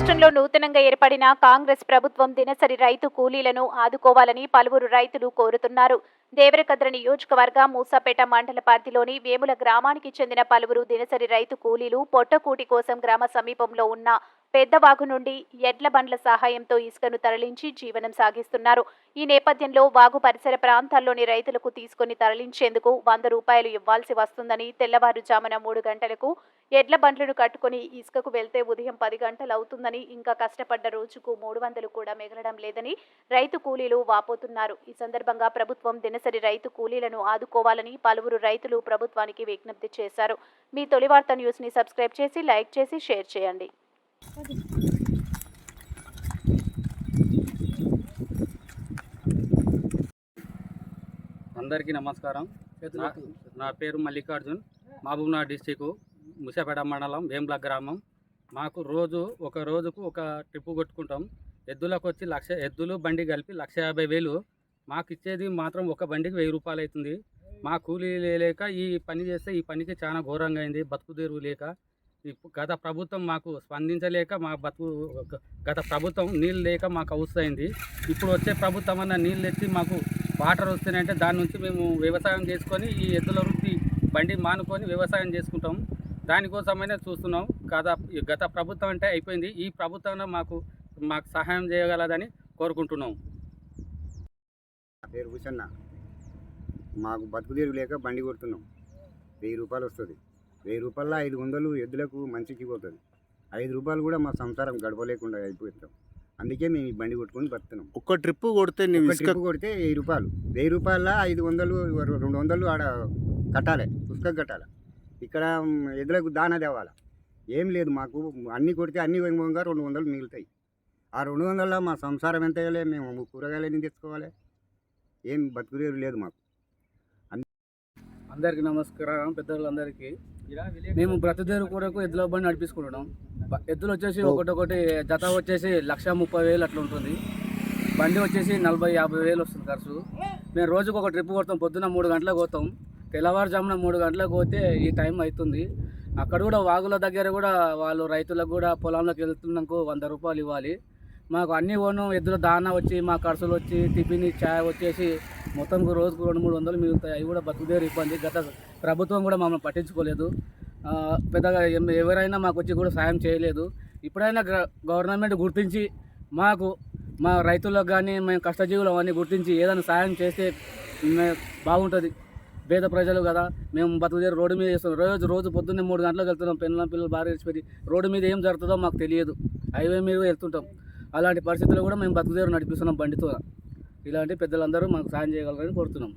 రాష్ట్రంలో నూతనంగా ఏర్పడిన కాంగ్రెస్ ప్రభుత్వం దినసరి రైతు కూలీలను ఆదుకోవాలని పలువురు రైతులు కోరుతున్నారు. దేవరకద్ర నియోజకవర్గ మూసాపేట మండల పరిధిలోని వేముల గ్రామానికి చెందిన పలువురు దినసరి రైతు కూలీలు పొట్టకూటి కోసం గ్రామ సమీపంలో ఉన్న పెద్దవాగు నుండి ఎడ్ల బండ్ల సహాయంతో ఇసుకను తరలించి జీవనం సాగిస్తున్నారు. ఈ నేపథ్యంలో వాగు పరిసర ప్రాంతాల్లోని రైతులకు తీసుకుని తరలించేందుకు వంద రూపాయలు ఇవ్వాల్సి వస్తుందని తెల్లవారుజామున మూడు గంటలకు ఎడ్ల బండ్లను కట్టుకుని ఇసుకకు వెళ్తే ఉదయం పది గంటలు అవుతుందని ఇంకా కష్టపడ్డ రోజుకు మూడు వందలు కూడా మిగలడం లేదని రైతు కూలీలు వాపోతున్నారు. ఈ సందర్భంగా ప్రభుత్వం దినసరి రైతు కూలీలను ఆదుకోవాలని పలువురు రైతులు ప్రభుత్వానికి విజ్ఞప్తి చేశారు. మీ తొలి వార్త న్యూస్ని సబ్స్క్రైబ్ చేసి లైక్ చేసి షేర్ చేయండి. అందరికీ నమస్కారం. నా- నా పేరు మల్లికార్జున్. మహబూబ్నగర్ డిస్టిక్ ముసాపేట మండలం వేంబ్ల గ్రామం. మాకు రోజు ఒక రోజుకు ఒక ట్రిప్పు కొట్టుకుంటాం. ఎద్దులకు వచ్చి లక్ష ఎద్దులు బండి కలిపి లక్ష యాభై వేలు. మాకు ఇచ్చేది మాత్రం ఒక బండికి వెయ్యి రూపాయలు అవుతుంది మా కూలీ లేక ఈ పని చేస్తే ఈ పనికి చాలా ఘోరంగా అయింది. బతుకు లేక. గత ప్రభుత్వం మాకు స్పందించలేక మా బతుకు గత ప్రభుత్వం నీళ్ళు లేక మాకు అవసరమైంది. ఇప్పుడు వచ్చే ప్రభుత్వం అన్న నీళ్ళు తెచ్చి మాకు వాటర్ వస్తున్నాయంటే దాని నుంచి మేము వ్యవసాయం చేసుకొని ఈ ఎద్దుల వృత్తి బండి మానుకొని వ్యవసాయం చేసుకుంటాం. దానికోసమైనా చూస్తున్నాం. గత గత ప్రభుత్వం అంటే అయిపోయింది. ఈ ప్రభుత్వం మాకు మాకు సహాయం చేయగలదని కోరుకుంటున్నాం. నా పేరు భూషన్న మాకు బతుకుదేరు లేక బండి కొడుతున్నాం. వెయ్యి రూపాయలు వస్తుంది. వెయ్యి రూపాయల ఐదు వందలు ఎద్దులకు మంచికి పోతుంది. ఐదు రూపాయలు కూడా మా సంసారం గడపలేకుండా అయిపోతాం అందుకే మేము ఈ బండి కొట్టుకొని బతున్నాం. ఒక్క ట్రిప్ కొడితే నువ్వు ఇసుక ట్రిప్ కొడితే వెయ్యి రూపాయలు. వెయ్యి రూపాయల ఐదు వందలు రెండు వందలు ఆడ కట్టాలి. పుస్తకం కట్టాలి. ఇక్కడ మ్, ఎద్దులకు దానా తేవాలి? ఏం లేదు మాకు. అన్ని కొడితే అన్ని వంగంగా రెండు వందలు మిగులుతాయి. ఆ రెండు వందల మా సంసారం ఎంత వేయాలి మేము కూరగాయలు ఎన్ని తెచ్చుకోవాలి? ఏం బతుకుదేరు లేదు మాకు. అందరికీ నమస్కారం పెద్దలందరికీ మేము బ్రతదేరు కొరకు ఎద్దుల బండి నడిపించుకుంటున్నాం. ఎద్దులు వచ్చేసి ఒకటొకటి జత వచ్చేసి లక్ష ముప్పై వేలు అట్లా ఉంటుంది. బండి వచ్చేసి నలభై యాభై వేలు వస్తుంది ఖర్చు. మేము రోజుకు ఒక ట్రిప్ కొడతాం పొద్దున్న మూడు గంటలకు పోతాం. తెల్లవారుజామున మూడు గంటలకు పోతే ఈ టైం అవుతుంది. అక్కడ కూడా వాగుల దగ్గర కూడా వాళ్ళు రైతులకు కూడా పొలంలోకి వెళ్తున్నాకు వంద రూపాయలు ఇవ్వాలి. మాకు అన్ని ఓను ఎద్దుల దానా వచ్చి మా ఖర్చులు వచ్చి టిఫిన్ ఛాయ్ వచ్చేసి మొత్తం రోజుకు రెండు మూడు వందలు మిగులుతాయి. అవి కూడా బతుకుదేరు ఇబ్బంది. గత ప్రభుత్వం కూడా మమ్మల్ని పట్టించుకోలేదు. పెద్దగా ఎవరైనా మాకు వచ్చి కూడా సాయం చేయలేదు. ఇప్పుడైనా గ- గవర్నమెంట్ గుర్తించి మాకు మా రైతులకు కానీ మేము కష్టజీవులు అవన్నీ గుర్తించి ఏదైనా సాయం చేస్తే మే- బాగుంటుంది. పేద ప్రజలు కదా మేము బతుకుదేరు రోడ్డు మీద చేస్తాం రోజు రోజు పొద్దున్నే మూడు గంటలకు వెళ్తున్నాం. పిల్లల పిల్లలు బాగా పెట్టి రోడ్డు మీద ఏం జరుగుతుందో మాకు తెలియదు. హైవే మీద వెళ్తుంటాం. అలాంటి పరిస్థితుల్లో కూడా మేము బతుకుదేరు నడిపిస్తున్నాం బండితో ఇలాంటి పెద్దలందరూ మాకు సాయం చేయగలరని కోరుతున్నాం.